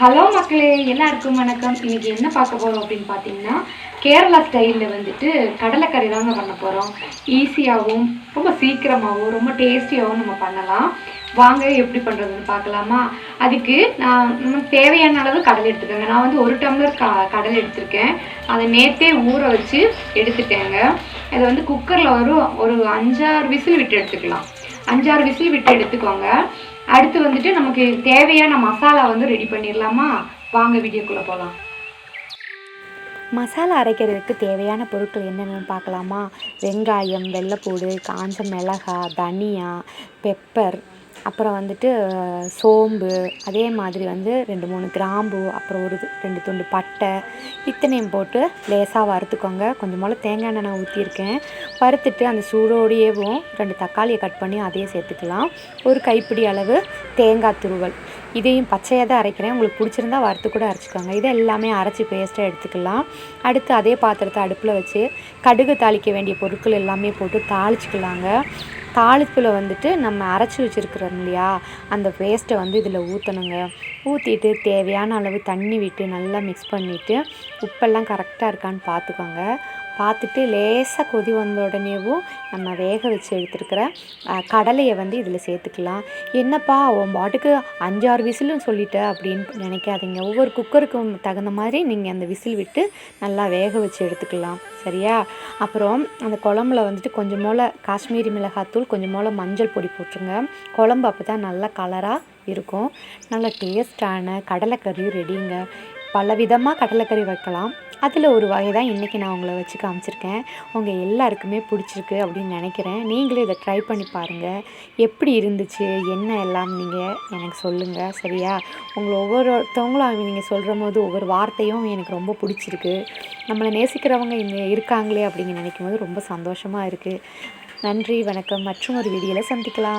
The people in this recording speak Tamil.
ஹலோ மக்களே எல்லாருக்கும் வணக்கம். இன்னைக்கு என்ன பார்க்க போகிறோம் அப்படின்னு பார்த்தீங்கன்னா கேரளா ஸ்டைலில் வந்துட்டு கடலைக்கறி தாங்க பண்ண போகிறோம் ஈஸியாகவும் ரொம்ப சீக்கிரமாகவும் ரொம்ப டேஸ்டியாகவும் நம்ம பண்ணலாம். வாங்க எப்படி பண்ணுறதுன்னு பார்க்கலாமா? அதுக்கு நான் நமக்கு தேவையான அளவு கடலை எடுத்துக்கோங்க. நான் வந்து ஒரு டம்ளர் க கடலை எடுத்திருக்கேன். அதை நேற்றே ஊற வச்சு எடுத்துட்டேங்க. அதை வந்து குக்கரில் ஒரு ஒரு அஞ்சாறு விசில் விட்டு எடுத்துக்கலாம். அஞ்சாறு விசில் விட்டு எடுத்துக்கோங்க. அடுத்து வந்துட்டு நமக்கு தேவையான மசாலா வந்து ரெடி பண்ணிடலாமா? வாங்க வீடியோக்குள்ளே போகலாம் மசாலா அரைக்கிறதுக்கு தேவையான பொருட்கள் என்னென்னு பார்க்கலாமா? வெங்காயம் வெள்ளைப்பூடு காஞ்ச மிளகாய் தனியா பெப்பர் அப்புறம் வந்துட்டு சோம்பு அதே மாதிரி வந்து ரெண்டு மூணு கிராம்பு அப்புறம் ஒரு இது- ரெண்டு துண்டு பட்டை இத்தனையும் போட்டு லேசாக வறுத்துக்கோங்க. கொஞ்சம் தேங்காய் எண்ணெய் நான் ஊற்றியிருக்கேன் வறுத்துட்டு அந்த சூடோடையவும் ரெண்டு தக்காளியை கட் பண்ணி அதையும் சேர்த்துக்கலாம். ஒரு கைப்பிடி அளவு தேங்காய் துருவல். இதையும் பச்சையாக தான் அரைக்கிறேன். உங்களுக்கு பிடிச்சிருந்தா வறுத்து கூட அரைச்சிக்கோங்க. இதை எல்லாமே அரைச்சி பேஸ்ட்டாக எடுத்துக்கலாம். அடுத்து அதே பாத்திரத்தை அடுப்பில் வச்சு கடுகு தாளிக்க வேண்டிய பொருட்கள் எல்லாமே போட்டு தாளிச்சிக்கலாங்க. தாளிப்பில் வந்துட்டு நம்ம அரைச்சி வச்சுருக்கிறோம் இல்லையா? அந்த பேஸ்ட்டை வந்து இதில் ஊற்றணுங்க ஊற்றிட்டு தேவையான அளவு தண்ணி விட்டு நல்லா மிக்ஸ் பண்ணிவிட்டு உப்பெல்லாம் கரெக்டாக இருக்கான்னு பார்த்துக்கோங்க. பார்த்துட்டு லேசாக கொதி வந்த உடனேவும் நம்ம வேக வச்சு எடுத்துருக்கிற கடலையை வந்து இதில் சேர்த்துக்கலாம். என்னப்பா உன் பாட்டுக்கு அஞ்சாறு விசிலும் சொல்லிட்ட அப்படின்னு நினைக்காதீங்க. ஒவ்வொரு குக்கருக்கும் தகுந்த மாதிரி நீங்கள் அந்த விசில் விட்டு நல்லா வேக வச்சு எடுத்துக்கலாம். சரியா? அப்புறம் அந்த குழம்புல வந்துட்டு கொஞ்சம் போல் காஷ்மீரி மிளகாத்தூள் கொஞ்சம் போல் மஞ்சள் பொடி போட்டுருங்க. குழம்பு அப்போ தான் நல்லா கலராக இருக்கும். நல்ல டேஸ்டான கடலைக்கறி ரெடிங்க பல விதமாக கடலைக்கறி வைக்கலாம். அதில் ஒரு வகை தான் இன்றைக்கி நான் உங்களை வச்சு காமிச்சிருக்கேன். உங்கள் எல்லாருக்குமே பிடிச்சிருக்கு அப்படின்னு நினைக்கிறேன். நீங்களும் இதை ட்ரை பண்ணி பாருங்கள் எப்படி இருந்துச்சு? என்ன எல்லாம் நீங்கள் எனக்கு சொல்லுங்கள் சரியா? உங்களை ஒவ்வொருத்தவங்களும் நீங்கள் சொல்கிற போது ஒவ்வொரு வார்த்தையும் எனக்கு ரொம்ப பிடிச்சிருக்கு. நம்மளை நேசிக்கிறவங்க இங்கே இருக்காங்களே அப்படிங்க நினைக்கும் போது ரொம்ப சந்தோஷமாக இருக்குது நன்றி வணக்கம். மற்றும் ஒரு வீடியோவில் சந்திக்கலாம்.